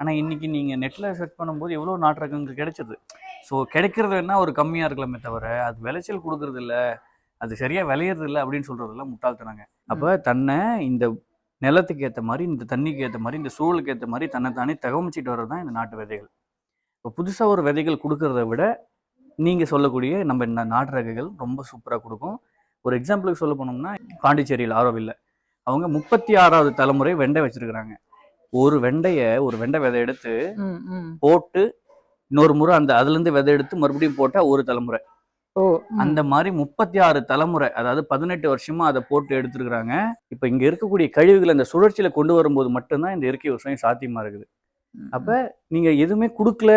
ஆனால் இன்னைக்கு நீங்கள் நெட்டில் சர்ச் பண்ணும்போது எவ்வளோ நாட்டு ரகங்கள் கிடைச்சது? ஸோ கிடைக்கிறது வேணா ஒரு கம்மியாக இருக்கலாமே தவிர அது விளைச்சல் கொடுக்கறது இல்ல அது சரியாக விளையிறது இல்லை அப்படின்னு சொல்கிறதெல்லாம் முட்டாள்தனாங்க. அப்போ தன்னை இந்த நிலத்துக்கு ஏற்ற மாதிரி இந்த தண்ணிக்கு ஏற்ற மாதிரி இந்த சூழலுக்கு ஏற்ற மாதிரி தன்னை தானே தகவமைச்சிட்டு வர்றது தான் இந்த நாட்டு விதைகள். இப்போ புதுசாக ஒரு விதைகள் கொடுக்கறத விட நீங்கள் சொல்லக்கூடிய நம்ம இந்த நாட்டு ரகங்கள் ரொம்ப சூப்பராக கொடுக்கும். ஒரு எக்ஸாம்பிளுக்கு சொல்ல போனோம்னா பாண்டிச்சேரியில் ஆரோவில் அவங்க முப்பத்தி ஆறாவது தலைமுறை வெண்டை வச்சிருக்கிறாங்க. ஒரு வெண்டைய ஒரு வெண்டை விதை எடுத்து. போட்டு இன்னொரு முறை அந்த அதுலேருந்து விதை எடுத்து மறுபடியும் போட்டால் ஒரு தலைமுறை. அந்த மாதிரி முப்பத்தி ஆறு தலைமுறை அதாவது பதினெட்டு வருஷமா அதை போட்டு எடுத்துருக்குறாங்க. இப்போ இங்க இருக்கக்கூடிய கழிவுகளை அந்த சுழற்சியில கொண்டு வரும்போது மட்டும்தான் இந்த இயற்கை விவசாயம் சாத்தியமா இருக்குது. அப்ப நீங்க எதுவுமே கொடுக்கல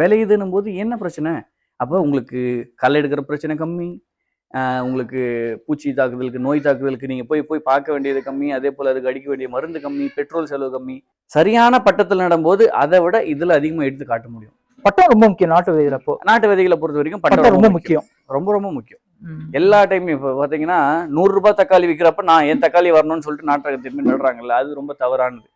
விளையுதுன்னும் போது என்ன பிரச்சனை? அப்போ உங்களுக்கு களை எடுக்கிற பிரச்சனை கம்மி. உங்களுக்கு பூச்சி தாக்குதலுக்கு நோய் தாக்குதலுக்கு நீங்க போய் போய் பார்க்க வேண்டியது கம்மி அதே போல அதுக்கு அடிக்க வேண்டிய மருந்து கம்மி பெட்ரோல் செலவு கம்மி சரியான பட்டத்தில் நடும்போது அதை விட இதுல அதிகமா எடுத்து காட்ட முடியும். பட்டம் ரொம்ப முக்கியம் நாட்டு அப்போ. நாட்டு விதைகளை பொறுத்த வரைக்கும் பட்டம் ரொம்ப முக்கியம். ரொம்ப ரொம்ப முக்கியம். எல்லா டைமும் இப்போ பார்த்தீங்கன்னா நூறு ரூபாய் தக்காளி விற்கிறப்ப நான் என் தக்காளி வரணும்னு சொல்லிட்டு நாட்டக திரும்பி நடுறாங்கல்ல அது ரொம்ப தவறானது.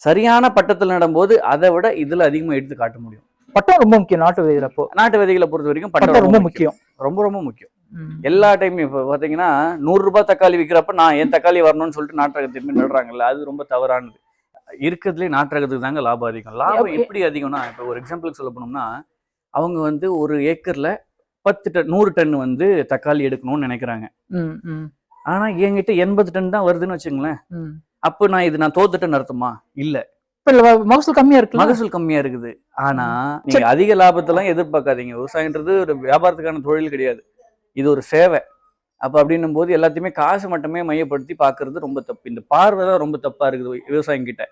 சரியான பட்டத்தில் நடும்போது அதை விட இதுல அதிகமா எடுத்து காட்ட முடியும். பட்டம் ரொம்ப முக்கியம் நாட்டு அப்போ. நாட்டு விதைகளை பொறுத்த வரைக்கும் பட்டம் ரொம்ப முக்கியம். ரொம்ப ரொம்ப முக்கியம். எல்லா டைமும் இப்போ பார்த்தீங்கன்னா நூறு ரூபாய் தக்காளி விற்கிறப்ப நான் என் தக்காளி வரணும்னு சொல்லிட்டு நாட்டக திரும்பி நடுறாங்கல்ல அது ரொம்ப தவறானது. இருக்கிறதுலே நாட்டகத்துக்கு தாங்க லாபம் அதிகம். லாபம் எப்படி- அதிகம்னா இப்போ ஒரு எக்ஸாம்பிளுக்கு சொல்ல போனோம்னா அவங்க வந்து ஒரு ஏக்கர்ல பத்து டன் நூறு டன் வந்து தக்காளி எடுக்கணும்னு நினைக்கிறாங்க. ஆனா என்கிட்ட எண்பது டன் தான் வருதுன்னு வச்சுங்களேன். அப்போ நான் இது நான் தோத்துட்டேன்னு அர்த்தமா இல்ல. மகசூல் கம்மியா இருக்குல்ல? மகசூல் கம்மியா இருக்குது. ஆனா நீங்க அதிக லாபத்தெல்லாம் எதிர்பார்க்காதீங்க. விவசாயன்றது ஒரு வியாபாரத்துக்கான தொழில் கிடையாது. இது ஒரு சேவை. அப்போ அப்படின்னும் போது எல்லாத்தையுமே காசு மட்டுமே மையப்படுத்தி பார்க்கறது ரொம்ப தப்பு. இந்த பார்வை தான் ரொம்ப தப்பாக இருக்குது விவசாயம் கிட்ட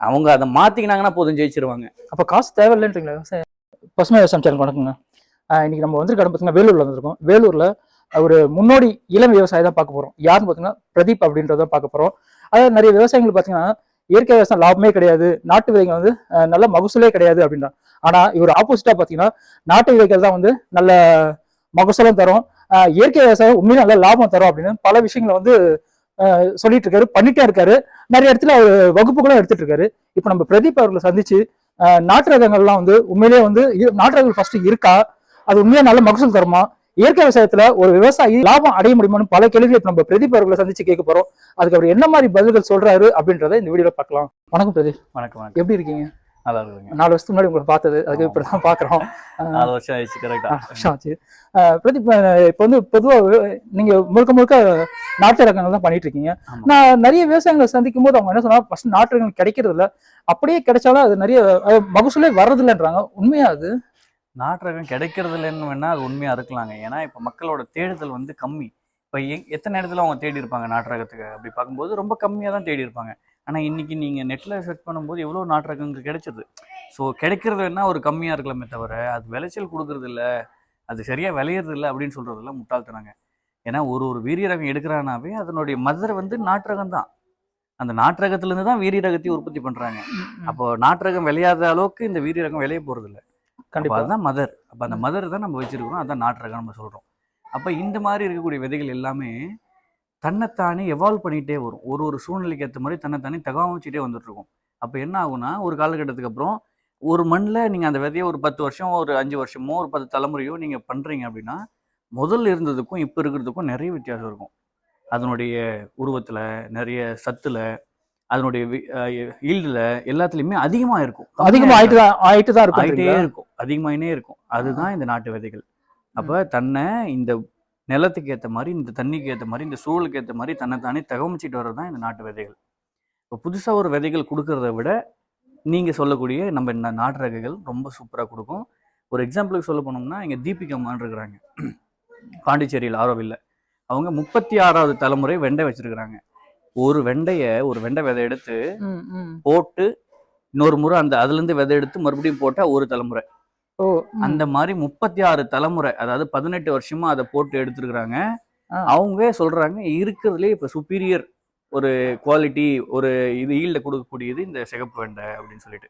அவங்க அதை மாற்றிக்கினாங்கன்னா போதும் ஜெயிச்சிருவாங்க. அப்போ காசு தேவையில்லைன்றீங்களா விவசாயம் பசுமை விவசாயம் சேனல் வணக்கங்க. இன்னைக்கு நம்ம வந்திருக்க பார்த்தீங்கன்னா வேலூரில் வந்திருக்கோம். வேலூரில் ஒரு முன்னோடி இளம் விவசாயி தான் பார்க்க போகிறோம் யாருன்னு பார்த்தீங்கன்னா பிரதீப் அப்படின்றத பார்க்க போகிறோம் அதாவது நிறைய விவசாயிகள் பார்த்தீங்கன்னா இயற்கை விவசாயம் லாபமே கிடையாது நாட்டு விதைகள் வந்து நல்ல மகசூலே கிடையாது அப்படின்றான் ஆனால் இவர் ஆப்போசிட்டாக பார்த்தீங்கன்னா நாட்டு விதைகள் தான் வந்து நல்ல மகசூலும் தரும் இயற்கை விவசாயம் உண்மையிலே நல்ல லாபம் தரும் அப்படின்னு பல விஷயங்களை வந்து சொல்லிட்டு இருக்காரு பண்ணிட்டே இருக்காரு. நிறைய இடத்துல அவர் வகுப்புகளும் எடுத்துட்டு இருக்காரு. இப்போ நம்ம பிரதீப் அவர்களை சந்திச்சு நாட்டு ரகங்கள்லாம் வந்து உண்மையிலேயே வந்து நாட்டு ரகங்கள் ஃபர்ஸ்ட் இருக்கா? அது உண்மையா நல்ல மகசூல் தருமா? இயற்கை விவசாயத்துல ஒரு விவசாயி லாபம் அடைய முடியுமான்னு பல கேள்விகளை இப்ப நம்ம பிரதீப் அவர்களை சந்திச்சு கேட்க போறோம். அதுக்கு அவர் என்ன மாதிரி பதில்கள் சொல்றாரு அப்படின்றத இந்த வீடியோல பார்க்கலாம். வணக்கம் பிரதீப். வணக்கம் வணக்கம். எப்படி இருக்கீங்க? நல்லா இருக்குங்க நாலு வருஷத்துக்கு முன்னாடி உங்களை பார்த்தது அதுக்கு இப்படிதான் பாக்குறோம் ஆஹ் நாலு வருஷம் ஆயிடுச்சு கரெக்டா ஆஹ் வருஷம் ஆச்சு பிரதீப் இப்ப வந்து பொதுவா வி- நீங்க முழுக்க முழுக்க நாட்டு ரகங்கள் தான் பண்ணிட்டு இருக்கீங்க. நான் நிறைய விவசாயிகளை சந்திக்கும் போது அவங்க என்ன சொன்னா ஃபர்ஸ்ட் நாட்டு ரகங்கள் கிடைக்கிறது இல்ல. அப்படியே கிடைச்சாலும் அது நிறைய மகசூலே வர்றது இல்லைன்றாங்க உண்மையா அது? நாட்டு ரகம் கிடைக்கிறது இல்லைன்னு வேணா அது உண்மையா இருக்கலாங்க. ஏன்னா இப்ப மக்களோட தேடுதல் வந்து கம்மி. இப்ப எத்தனை இடத்துல அவங்க தேடி இருப்பாங்க நாட்டு ரகத்துக்கு அப்படி பார்க்கும்போது ரொம்ப கம்மியா தான் தேடி இருப்பாங்க. ஆனா இன்னைக்கு நீங்க நெட்ல சர்ச் பண்ணும்போது எவ்வளவு நாட்டு ரகங்கள் கிடைச்சது? ஸோ கிடைக்கிறது வேணா ஒரு கம்மியா இருக்கலாமே தவிர அது விளைச்சல் கொடுக்கறது இல்ல அது சரியா விளையிறது இல்லை அப்படின்னு சொல்றதெல்லாம் முட்டாள்தனாங்க ஏன்னா ஒரு ஒரு வீரிய ரகம் எடுக்கிறானாவே அதனுடைய மதர் வந்து நாட்டு ரகம் தான். அந்த நாட்டு ரகத்துல இருந்து தான் வீரிய ரகத்தையும் உற்பத்தி பண்றாங்க அப்போ நாட்டு ரகம் விளையாத அளவுக்கு இந்த வீரிய ரகம் விளைய இல்ல அப்ப கண்டிப்பா. அதுதான் மதர் அப்ப அந்த மதர் தான் நம்ம வச்சிருக்கிறோம். அதான் நாட்டு ரகம் நம்ம சொல்றோம். அப்ப இந்த மாதிரி இருக்கக்கூடிய விதைகள் எல்லாமே தன்னைத்தானே எவால்வ் பண்ணிட்டே வரும். ஒரு ஒரு சூழ்நிலைக்கு ஏற்ற மாதிரி தன்னைத்தானே தகவமைச்சிட்டே வந்துட்டு இருக்கும் அப்ப என்ன ஆகும்னா ஒரு காலகட்டத்துக்கு அப்புறம் ஒரு மண்ணில் நீங்க அந்த விதையை ஒரு பத்து வருஷம் ஒரு அஞ்சு வருஷமோ ஒரு பத்து தலைமுறையோ நீங்க பண்றீங்க அப்படின்னா முதல்ல இருந்ததுக்கும் இப்போ இருக்கிறதுக்கும் நிறைய வித்தியாசம் இருக்கும். அதனுடைய உருவத்துல நிறைய சத்துல அதனுடைய ஈல்டுல எல்லாத்துலயுமே அதிகமா இருக்கும். அதிகமா ஆயிட்டு தான் ஆயிட்டு தான் இருக்கும். இருக்கும் அதிகமாயினே இருக்கும். அதுதான் இந்த நாட்டு விதைகள். அப்ப தன்னை இந்த நிலத்துக்கு ஏத்த மாதிரி இந்த தண்ணிக்கு ஏத்த மாதிரி இந்த சூழலுக்கு ஏத்த மாதிரி தன்னைத்தானே தகவமைச்சிட்டு வர்றது தான் இந்த நாட்டு விதைகள். இப்போ புதுசா ஒரு விதைகள் கொடுக்கறத விட நீங்க சொல்லக்கூடிய நம்ம இந்த நாட்டு ரகங்கள் ரொம்ப சூப்பரா கொடுக்கும். ஒரு எக்ஸாம்பிளுக்கு சொல்ல போனோம்னா இங்க தீபிகம்மான் இருக்கிறாங்க. பாண்டிச்சேரியில் ஆரோவில் அவங்க முப்பத்தி ஆறாவது தலைமுறை வெண்டை வச்சிருக்கிறாங்க. ஒரு வெண்டைய ஒரு வெண்டை விதை எடுத்து. போட்டு இன்னொரு முறை அந்த அதுல இருந்து விதை எடுத்து மறுபடியும் போட்டா ஒரு தலைமுறை. அந்த மாதிரி முப்பத்தி ஆறு தலைமுறை அதாவது பதினெட்டு வருஷமா அதை போட்டு எடுத்துருக்குறாங்க. அவங்க சொல்றாங்க இருக்கிறதுலே இப்ப சுப்பீரியர் ஒரு குவாலிட்டி ஒரு இது ஈல்ட கொடுக்கக்கூடியது இந்த சிகப்பு வெண்டை அப்படின்னு சொல்லிட்டு.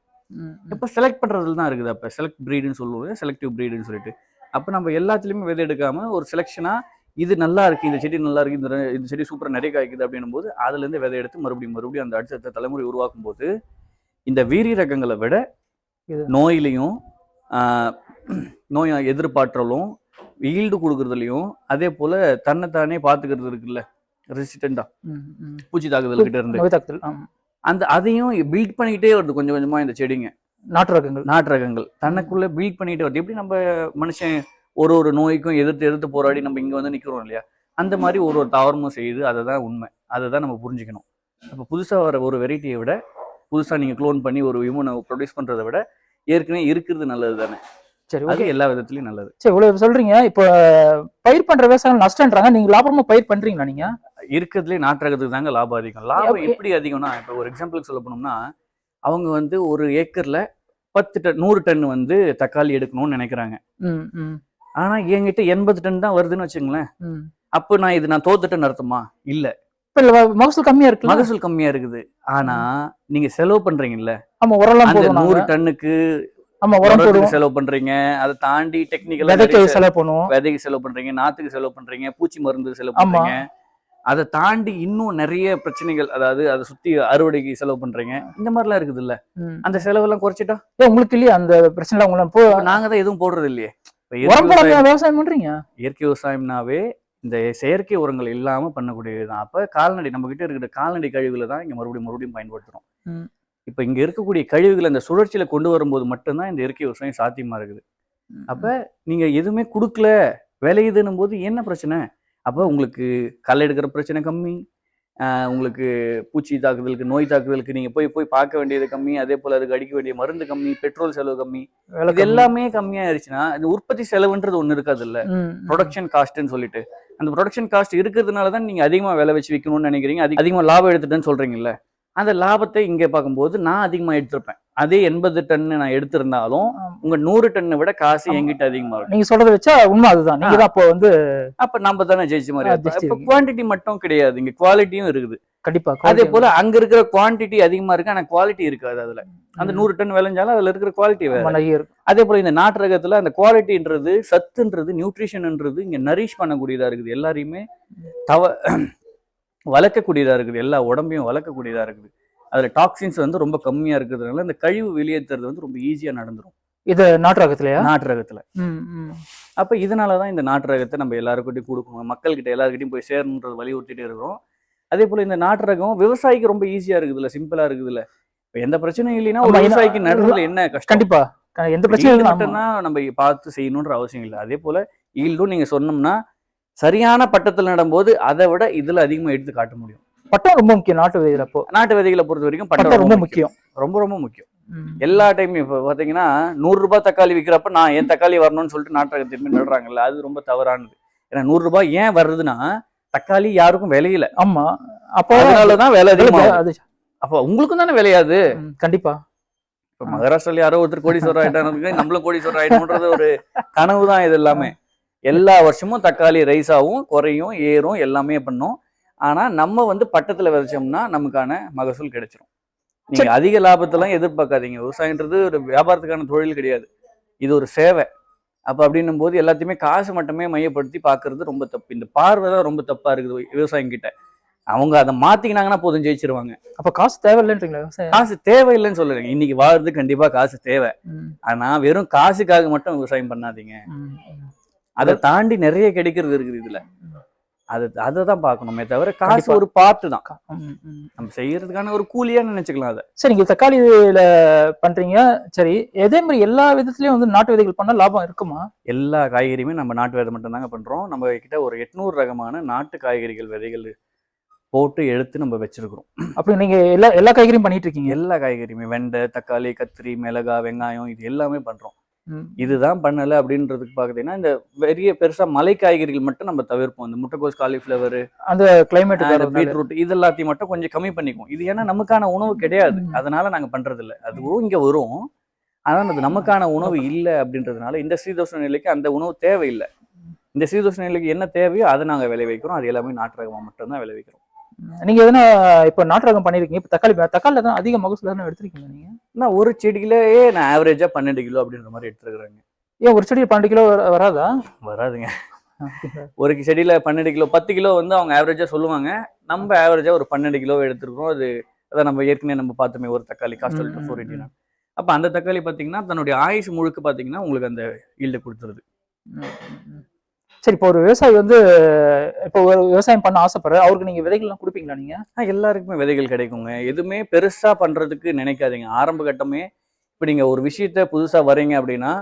இப்ப செலக்ட் பண்றதுல தான் இருக்குது அப்ப செலக்ட் ப்ரீடுன்னு சொல்லுவோம் செலக்டிவ் ப்ரீடுன்னு சொல்லிட்டு அப்ப நம்ம எல்லாத்துலயுமே விதை எடுக்காம ஒரு செலெக்ஷனா இது நல்லா இருக்கு இந்த செடி நல்லா இருக்கு இந்த இந்த செடி சூப்பரா நிறைய காய்க்குது அப்படின்னும் போது அதுல இருந்து விதை எடுத்து மறுபடியும் மறுபடியும் அந்த அடுத்த தலைமுறை உருவாக்கும் போது இந்த வீரிய ரகங்களை விட. நோயிலையும் நோய் எதிர்பார்த்தலும் ஈல்டு கொடுக்கறதுலையும் அதே போல தன்னைத்தானே பார்த்துக்கிறது இருக்குல்ல ரெசிஸ்டண்டா ம், ம். பூச்சி தாக்குதல் கிட்ட இருந்து தாக்குதல். அந்த அதையும் பில்ட் பண்ணிக்கிட்டே வருது கொஞ்சம் கொஞ்சமா இந்த செடிங்க. நாட்டு ரகங்கள் நாட்டு ரகங்கள் தனக்குள்ள பில்ட் பண்ணிட்டு வருது. எப்படி நம்ம மனுஷன் ஒரு ஒரு நோய்க்கும் எதிர்த்து எதிர்த்து போராடி நம்ம இங்க வந்து நிக்கிறோம் இல்லையா? அந்த மாதிரி ஒரு ஒரு தாவரமும் செய்யுது அதுதான் உண்மை. அதை தான் நம்ம புரிஞ்சுக்கணும். அப்போ புதுசா வர ஒரு வெரைட்டியை விட புதுசா நீங்க க்ளோன் பண்ணி ஒரு இம்யூனை ப்ரொடியூஸ் பண்றதை விட ஏற்கனவே இருக்கிறது நல்லது தானே? சரி ஓகே. எல்லா விதத்துலயும் நல்லது. சரி இவ்வளவு சொல்றீங்க. இப்போ பயிர் பண்ற விவசாயம் நஷ்டம்ன்றாங்க நீங்க லாபமா பயிர் பண்றீங்களா நீங்க? இருக்கிறதுலே நாட்டு ரகத்துக்கு தாங்க லாபம் அதிகம். லாபம் எப்படி- அதிகம்னா இப்போ ஒரு எக்ஸாம்பிளுக்கு சொல்ல போனோம்னா அவங்க வந்து ஒரு ஏக்கர்ல பத்து டன் நூறு டன் வந்து தக்காளி எடுக்கணும்னு நினைக்கிறாங்க. ஆனா என்கிட்ட எண்பது டன் தான் வருதுன்னு வச்சுங்களேன். அப்போ நான் இது நான் தோத்துட்டேன்னு அர்த்தமா? இல்ல, மகசூல் கம்மியா இருக்குல்ல? மகசூல் கம்மியா இருக்குது. ஆனா நீங்க செலவு பண்றீங்கல்ல. ஆமா போடுவோம் நூறு. டன்னுக்கு ஆமா உரம் போடுவோம். செலவு பண்றீங்க. அதை தாண்டி டெக்னிக்கல் விதைக்கு செலவு பண்ணுவோம். விதைக்கு செலவு பண்றீங்க நாத்துக்கு செலவு பண்றீங்க பூச்சி மருந்து செலவு. பண்றீங்க. அதை தாண்டி இன்னும் நிறைய பிரச்சனைகள் அதாவது அதை சுத்தி அறுவடைக்கு செலவு பண்றீங்க. இந்த மாதிரிலாம் இருக்குது இல்ல. அந்த செலவெல்லாம் குறைச்சிட்டா? ஏன் உங்களுக்கு இல்லையா அந்த பிரச்சனை உங்களை போ இப்ப நாங்க தான் எதுவும் போடுறது இல்லையே. உரம் விவசாயம் பண்றீங்க? இயற்கை விவசாயம்னாவே இந்த செயற்கை உரங்கள் இல்லாம பண்ணக்கூடியதுதான் அப்ப கால்நடை நம்ம கிட்ட இருக்கிற கால்நடை கழிவுகளை தான் இங்க மறுபடியும் மறுபடியும் பயன்படுத்துறோம். ம். இப்ப இங்க இருக்கக்கூடிய கழிவுகளை அந்த சுழற்சியில கொண்டு வரும்போது மட்டும்தான் இந்த இயற்கை விவசாயம் சாத்தியமா இருக்குது. அப்ப நீங்க எதுவுமே கொடுக்கல விளையுதுன்னும் போது என்ன பிரச்சனை? அப்ப உங்களுக்கு களை எடுக்கிற பிரச்சனை கம்மி. உங்களுக்கு பூச்சி தாக்குதலுக்கு நோய் தாக்குதலுக்கு நீங்க போய் போய் பார்க்க வேண்டியது கம்மி அதே போல அதுக்கு அடிக்க வேண்டிய மருந்து கம்மி பெட்ரோல் செலவு கம்மி இது. எல்லாமே கம்மியாயிருச்சுன்னா இந்த உற்பத்தி செலவுன்றது ஒண்ணு இருக்காது இல்ல. ப்ரொடக்ஷன் காஸ்ட்னு சொல்லிட்டு அந்த ப்ரொடக்ஷன் காஸ்ட் இருக்கிறதுனால தான் நீங்க அதிகமா விலை வச்சு விற்கணும்னு நினைக்கிறீங்க அதிக அதிகமா லாபம் எடுத்துட்டேன்னு சொல்றீங்கல்ல அந்த லாபத்தை இங்க பார்க்கும்போது நான் அதிகமா எடுத்திருப்பேன். அதே எண்பது டன் நான் எடுத்திருந்தாலும். உங்க நூறு டன்னை விட காசு ஆமா. என்கிட்ட அதிகமா இருக்கும். நீங்க சொல்றத வச்சா உண்மை அதுதான். நீங்க தான் அப்போ வந்து அப்ப நம்ம தானே ஜெயிச்ச மாதிரி. குவாண்டிட்டி மட்டும் கிடையாது. இங்க குவாலிட்டியும் இருக்குது. கண்டிப்பா அதே போல அங்க இருக்கிற குவாண்டிட்டி அதிகமா இருக்கு. ஆனா குவாலிட்டி இருக்காது அதுல. அந்த. நூறு டன் விளைஞ்சாலும் அதுல இருக்கிற குவாலிட்டி வேற. அதே போல இந்த நாட்டு ரகத்துல அந்த குவாலிட்டின்றது சத்துன்றது நியூட்ரிஷன்ன்றது இங்க நரிஷ் பண்ணக்கூடியதா இருக்குது. எல்லாரையுமே தவ வளர்க்கக்கூடியதா இருக்குது. எல்லா உடம்பையும் வளர்க்கக்கூடியதா இருக்குது. அதுல டாக்ஸின்ஸ் வந்து ரொம்ப கம்மியா இருக்கிறதுனால இந்த கழிவு வெளியேற்றுறது வந்து ரொம்ப ஈஸியா நடந்துரும். இது நாட்டு ரகத்திலயா? நாட்டு ரகத்துல. அப்ப இதனாலதான் இந்த நாட்டு ரகத்தை நம்ம எல்லாருக்கிட்டையும் கொடுக்கணும். மக்கள்கிட்ட எல்லாருக்கிட்டையும் போய் சேரணுன்றது வலியுறுத்திட்டே இருக்கிறோம். அதே போல இந்த நாட்டு ரகம் விவசாயிக்கு ரொம்ப ஈஸியா இருக்குதுல்ல சிம்பிளா இருக்குதுல்ல. இப்ப எந்த பிரச்சனையும் இல்லைன்னா ஒரு விவசாயிக்கு நடுறதுல என்ன கஷ்டம்? கண்டிப்பா. க- எந்த பிரச்சனையும். மட்டும்தான் நம்ம பார்த்து செய்யணுன்ற அவசியம் இல்லை. அதே போல ஈல்டும் நீங்க சொன்னோம்னா சரியான பட்டத்தில் நடும்போது அதை விட இதுல அதிகமா எடுத்து காட்ட முடியும். பட்டம் ரொம்ப முக்கியம் நாட்டு விதையில அப்போ. நாட்டு விதைகளை பொறுத்த வரைக்கும் பட்டம் ரொம்ப முக்கியம். ரொம்ப ரொம்ப முக்கியம். எல்லா டைமும் இப்போ பாத்தீங்கன்னா நூறு ரூபாய் தக்காளி விற்கிறப்ப நான் ஏன் தக்காளி வரணும்னு சொல்லிட்டு நாட்டு திரும்பி நடுறாங்கல்ல அது ரொம்ப தவறானது. ஏன்னா நூறு ரூபாய் ஏன் வருதுன்னா தக்காளி யாருக்கும் விளையல. ஆமா. அப்போ அதனாலதான் விலை அதிகமா அது அப்ப உங்களுக்கும் தானே விளையாது. கண்டிப்பா. இப்ப மகாராஷ்டிரால யாரோ ஒருத்தர் கோடீஸ்வரர் ஆயிட்டாங்க நம்மளும் கோடீஸ்வரர் ஆயிட்டோம்ன்றது ஒரு கனவு தான் இது எல்லாமே. எல்லா வருஷமும் தக்காளி ரைஸ் ஆகும் குறையும் ஏறும் எல்லாமே பண்ணும். ஆனா நம்ம வந்து பட்டத்துல விதைச்சோம்னா நமக்கான மகசூல் கிடைச்சிரும். நீங்க அதிக லாபத்தெல்லாம் எதிர்பார்க்காதீங்க. விவசாயன்றது ஒரு வியாபாரத்துக்கான தொழில் கிடையாது. இது ஒரு சேவை. அப்ப அப்படின்னும் போது எல்லாத்தையுமே காசு மட்டுமே மையப்படுத்தி பார்க்கிறது ரொம்ப தப்பு. இந்த பார்வை தான் ரொம்ப தப்பா இருக்குது விவசாயம் கிட்ட அவங்க அதை மாத்திக்கினாங்கன்னா போதும் ஜெயிச்சிருவாங்க. அப்ப காசு தேவையில்லைன்றீங்களா காசு தேவையில்லைன்னு சொல்லுங்க இன்னைக்கு வாழ்றது கண்டிப்பா காசு தேவை. ஆனா வெறும் காசுக்காக மட்டும் விவசாயம் பண்ணாதீங்க. அதை தாண்டி நிறைய கிடைக்கிறது இருக்குது இதுல. அது அதை தான் பார்க்கணுமே தவிர காசு. ஒரு பார்ட்டு தான். நம்ம செய்யறதுக்கான ஒரு கூலியா நினைச்சுக்கலாம் அதை. சரி நீங்க தக்காளியில பண்றீங்க. சரி அதே மாதிரி எல்லா விதத்துலயும் வந்து நாட்டு விதைகள் பண்ணா லாபம் இருக்குமா? எல்லா காய்கறியுமே நம்ம நாட்டு விதை மட்டும் தாங்க பண்றோம். நம்ம கிட்ட ஒரு எட்நூறு ரகமான நாட்டு காய்கறிகள் விதைகள் போட்டு எடுத்து நம்ம வச்சிருக்கிறோம். அப்படி நீங்க எல்லா எல்லா காய்கறியும் பண்ணிட்டு இருக்கீங்க? எல்லா காய்கறியுமே வெண்டை தக்காளி கத்திரி மிளகா வெங்காயம் இது எல்லாமே பண்றோம். இதுதான் பண்ணல அப்படின்றதுக்கு பாத்தீங்கன்னா இந்த பெரிய பெருசா மலை காய்கறிகள் மட்டும் நம்ம தவிர்ப்போம். இந்த முட்டைக்கோஸ் காலிஃபிளவர் அந்த கிளைமேட் பீட்ரூட் இது எல்லாத்தையும் மட்டும் கொஞ்சம் கம்மி பண்ணிக்குவோம். இது ஏன்னா நமக்கான உணவு கிடையாது. அதனால நாங்க பண்றது இல்ல அதுவும் இங்க வரும். ஆனா அது நமக்கான உணவு இல்ல அப்படின்றதுனால இந்த சீதோஷ்ண நிலைக்கு அந்த உணவு தேவையில்லை. இந்த சீதோஷ்ண நிலைக்கு என்ன தேவையோ அதை நாங்க விளைவிக்கிறோம். அது எல்லாமே நாட்டு ரகமா மட்டும்தான் விளைவிக்கிறோம். நீங்க எதனா இப்ப நாட்டு ரகம் பண்ணிருக்கீங்க இப்ப தக்காளி தக்காளில தான் அதிக மகசூல் தானே எடுத்திருக்கீங்க நீங்க? நான் ஒரு செடியிலேயே நான் ஆவரேஜா பன்னெண்டு கிலோ அப்படின்ற மாதிரி எடுத்துருக்குறேங்க. ஏன் ஒரு செடி பன்னெண்டு கிலோ வர- வராதா? வராதுங்க. ஒரு செடியில பன்னெண்டு கிலோ பத்து கிலோ வந்து அவங்க ஆவரேஜா சொல்லுவாங்க. நம்ம ஆவரேஜா ஒரு பன்னெண்டு கிலோ எடுத்திருக்கிறோம். அது அதான் நம்ம ஏற்கனவே நம்ம பார்த்தோமே ஒரு தக்காளி ம், ஃபோர் அப்ப அந்த தக்காளி பாத்தீங்கன்னா தன்னுடைய ஆயுசு முழுக்க பாத்தீங்கன்னா உங்களுக்கு அந்த ஈல்டு கொடுத்துருது. சரி இப்போ ஒரு விவசாயி வந்து இப்போ ஒரு விவசாயம் பண்ண ஆசைப்படுற அவருக்கு நீங்க விதைகள்லாம் கொடுப்பீங்களா நீங்க? ஆ, எல்லாருக்குமே விதைகள் கிடைக்குங்க. எதுவுமே பெருசா பண்றதுக்கு நினைக்காதீங்க. ஆரம்ப கட்டமே இப்போ நீங்க ஒரு விஷயத்த புதுசா வரீங்க அப்படின்னா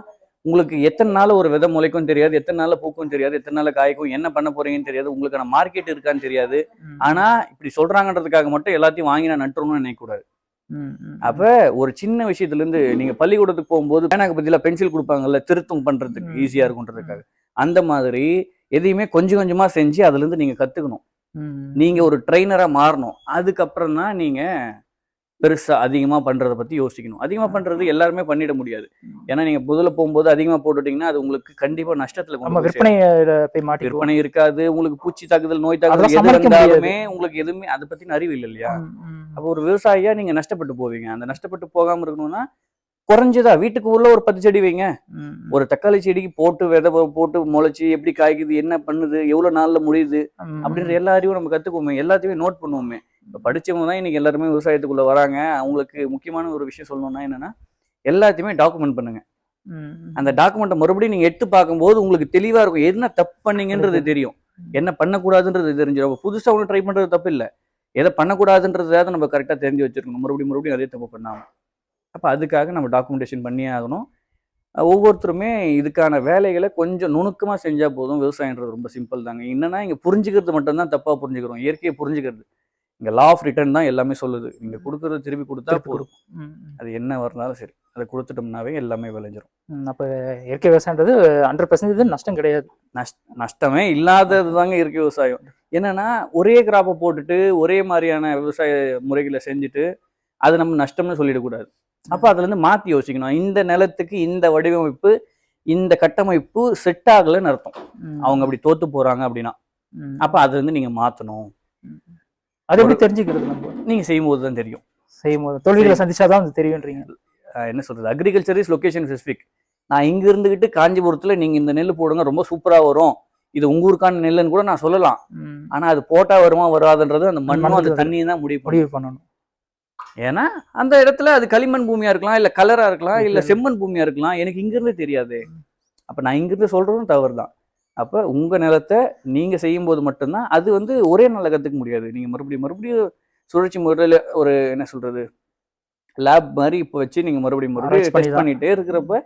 உங்களுக்கு எத்தனை நாள் ஒரு விதை முளைக்கும் தெரியாது எத்தனை நாள்ல பூக்கும் தெரியாது எத்தனை நாள்ல காய்க்கும் என்ன பண்ண போறீங்கன்னு தெரியாது உங்களுக்கான மார்க்கெட் இருக்கான்னு தெரியாது. ம், ஆனா இப்படி சொல்றாங்கன்றதுக்காக மட்டும் எல்லாத்தையும் வாங்கி நான் நட்டுறணும்னு நினைக்கக்கூடாது. அப்ப ஒரு சின்ன விஷயத்துல இருந்து நீங்க பள்ளிக்கூடத்துக்கு போகும்போது பேனாக்கு பதிலா பென்சில் கொடுப்பாங்கல்ல திருத்தம் பண்றதுக்கு. ஈஸியா இருக்குன்றதுக்காக அந்த மாதிரி எதையுமே கொஞ்சம் கொஞ்சமா செஞ்சு அதுல இருந்து நீங்க கத்துக்கணும். நீங்க ஒரு ட்ரைனரா மாறணும். அதுக்கப்புறம் தான் நீங்க பெருசா அதிகமா பண்றதை பத்தி யோசிக்கணும். அதிகமா பண்றது எல்லாருமே பண்ணிட முடியாது. ஏன்னா நீங்க முதல்ல போகும்போது அதிகமா போட்டுட்டீங்கன்னா அது உங்களுக்கு கண்டிப்பா நஷ்டத்துல மாட்டிக்குவோம். விற்பனை இருக்காது உங்களுக்கு பூச்சி தாக்குதல் நோய் தாக்குதல் எது உங்களுக்கு எதுவுமே அதை பத்தின அறிவு இல்லை இல்லையா. அப்போ ஒரு விவசாயியா நீங்க நஷ்டப்பட்டு போவீங்க. அந்த நஷ்டப்பட்டு போகாம இருக்கணும்னா குறைஞ்சதா வீட்டுக்கு உள்ள ஒரு பத்து செடி வைங்க. ஒரு தக்காளி செடிக்கு போட்டு விதை போட்டு முளைச்சி எப்படி காய்க்குது என்ன பண்ணுது எவ்வளவு நாள்ல முடியுது அப்படின்ற எல்லா அறிவும் நம்ம கத்துக்குவோமே. எல்லாத்தையுமே நோட் பண்ணுவோமே. இப்போ படிச்சவங்க தான் இன்னைக்கு எல்லாருமே விவசாயத்துக்குள்ள வராங்க. அவங்களுக்கு முக்கியமான ஒரு விஷயம் சொல்லணும்னா என்னன்னா எல்லாத்தையுமே டாக்குமெண்ட் பண்ணுங்க. அந்த டாக்குமெண்ட்டை மறுபடியும் நீங்க எடுத்து பார்க்கும்போது உங்களுக்கு தெளிவா இருக்கும். என்ன தப்பு பண்ணீங்கன்றது தெரியும். என்ன பண்ணக்கூடாதுன்றது தெரிஞ்சிடும். புதுசா ஒன்றும் ட்ரை பண்றது தப்பு இல்லை. எதை பண்ணக்கூடாதுன்றதாவது நம்ம கரெக்டாக தெரிஞ்சு வச்சிருக்கணும். மறுபடியும் மறுபடியும் அதே தப்பு பண்ணாம. அப்போ அதுக்காக நம்ம டாக்குமெண்டேஷன் பண்ணியே ஆகணும். ஒவ்வொருத்தருமே இதுக்கான வேலைகளை கொஞ்சம் நுணுக்கமா செஞ்சா போதும். விவசாயன்றது ரொம்ப சிம்பிள் தாங்க. என்னன்னா இங்க புரிஞ்சுக்கிறது மட்டும்தான் தப்பா புரிஞ்சுக்கிறோம். இயற்கையை புரிஞ்சுக்கிறது. இங்க லா ஆஃப் ரிட்டர்ன் தான் எல்லாமே சொல்லுது. நீங்க கொடுக்கறது திருப்பி கொடுத்தா போதும். அது என்ன வரனாலும் சரி. அதை கொடுத்துட்டோம்னாவே எல்லாமே விளைஞ்சிரும். அப்ப இயற்கை விவசாயன்றது ஹண்ட்ரட் பர்சன்டேஜ் நஷ்டம் கிடையாது. நஷ்ட நஷ்டமே இல்லாதது தாங்க இயற்கை விவசாயம். என்னன்னா ஒரே கிராப்பை போட்டுட்டு ஒரே மாதிரியான விவசாய முறைகளை செஞ்சுட்டு அது நம்ம நஷ்டம்னு சொல்லிடக்கூடாது. அப்போ அதுல இருந்து மாத்தி யோசிக்கணும். இந்த நிலத்துக்கு இந்த வடிவமைப்பு இந்த கட்டமைப்பு செட் ஆகலைன்னு அர்த்தம். அவங்க அப்படி தோத்து போறாங்க அப்படின்னா. அப்ப அதுல இருந்து நீங்க மாத்தணும். அது எப்படி தெரிஞ்சுக்கிறது நம்ம? நீங்க செய்யும்போது தான் தெரியும். செய்யும் போது தொழில்களை சந்திச்சாதான் அது தெரியுன்றீங்க. என்ன சொல்றது? அக்ரிகல்ச்சர் இஸ் லொகேஷன் ஸ்பெசிஃபிக் நான் இங்க இருந்துகிட்டு காஞ்சிபுரத்துல நீங்க இந்த நெல் போடுங்க ரொம்ப சூப்பரா வரும். இது உங்க ஊருக்கான நெல்லுன்னு கூட நான் சொல்லலாம். ஆனா அது போட்டா வருமா வராதுன்றது அந்த மண்ணும் அந்த தண்ணியும் தான் முடிவு முடிவு பண்ணணும். ஏன்னா அந்த இடத்துல அது களிமண் பூமியா இருக்கலாம் இல்ல கலரா இருக்கலாம் இல்ல. செம்மண் பூமியா இருக்கலாம் எனக்கு இங்க இருந்து தெரியாது. அப்ப நான் இங்க இருந்து சொல்றதும் தவறு தான் அப்ப உங்க நிலத்தை நீங்க செய்யும் போது மட்டும்தான் அது வந்து ஒரே நாள்ல கத்துக்க முடியாது. நீங்க மறுபடியும் மறுபடியும் சுழற்சி முறையில ஒரு என்ன சொல்றது லேப் மாதிரி இப்போ வச்சு நீங்க மறுபடியும் மறுபடியும் டெஸ்ட். பண்ணிட்டே இருக்கிறப்ப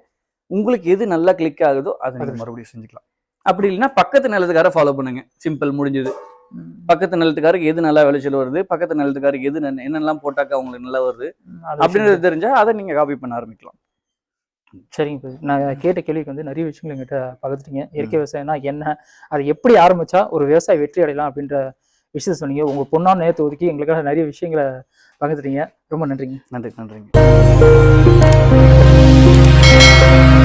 உங்களுக்கு எது நல்லா கிளிக் ஆகுதோ அதை நீங்க மறுபடியும் செஞ்சுக்கலாம். அப்படி இல்லைன்னா பக்கத்து நிலத்துக்கார ஃபாலோ பண்ணுங்க. சிம்பிள் முடிஞ்சது. பக்கத்து நிலத்துக்காருக்கு எது நல்லா விளைச்சல் வருது பக்கத்து நிலத்துக்காருக்கு எது என்னெல்லாம் போட்டாக்கா அவங்களுக்கு நல்லா வருது அப்படின்றது தெரிஞ்சா அதை நீங்க காப்பி பண்ண ஆரம்பிக்கலாம். சரிங்க. நான் கேட்ட கேள்விக்கு வந்து நிறைய விஷயங்கள் எங்கிட்ட பகிர்ந்துட்டீங்க. இயற்கை விவசாயம்னா என்ன அது எப்படி ஆரம்பிச்சா ஒரு விவசாயி வெற்றி அடையலாம் அப்படின்ற விஷயத்த சொன்னீங்க. உங்க பொண்ணான நேரத்தை ஒதுக்கி எங்களுக்காக நிறைய விஷயங்களை பகிர்ந்துட்டீங்க. ரொம்ப நன்றிங்க. நன்றி நன்றிங்க.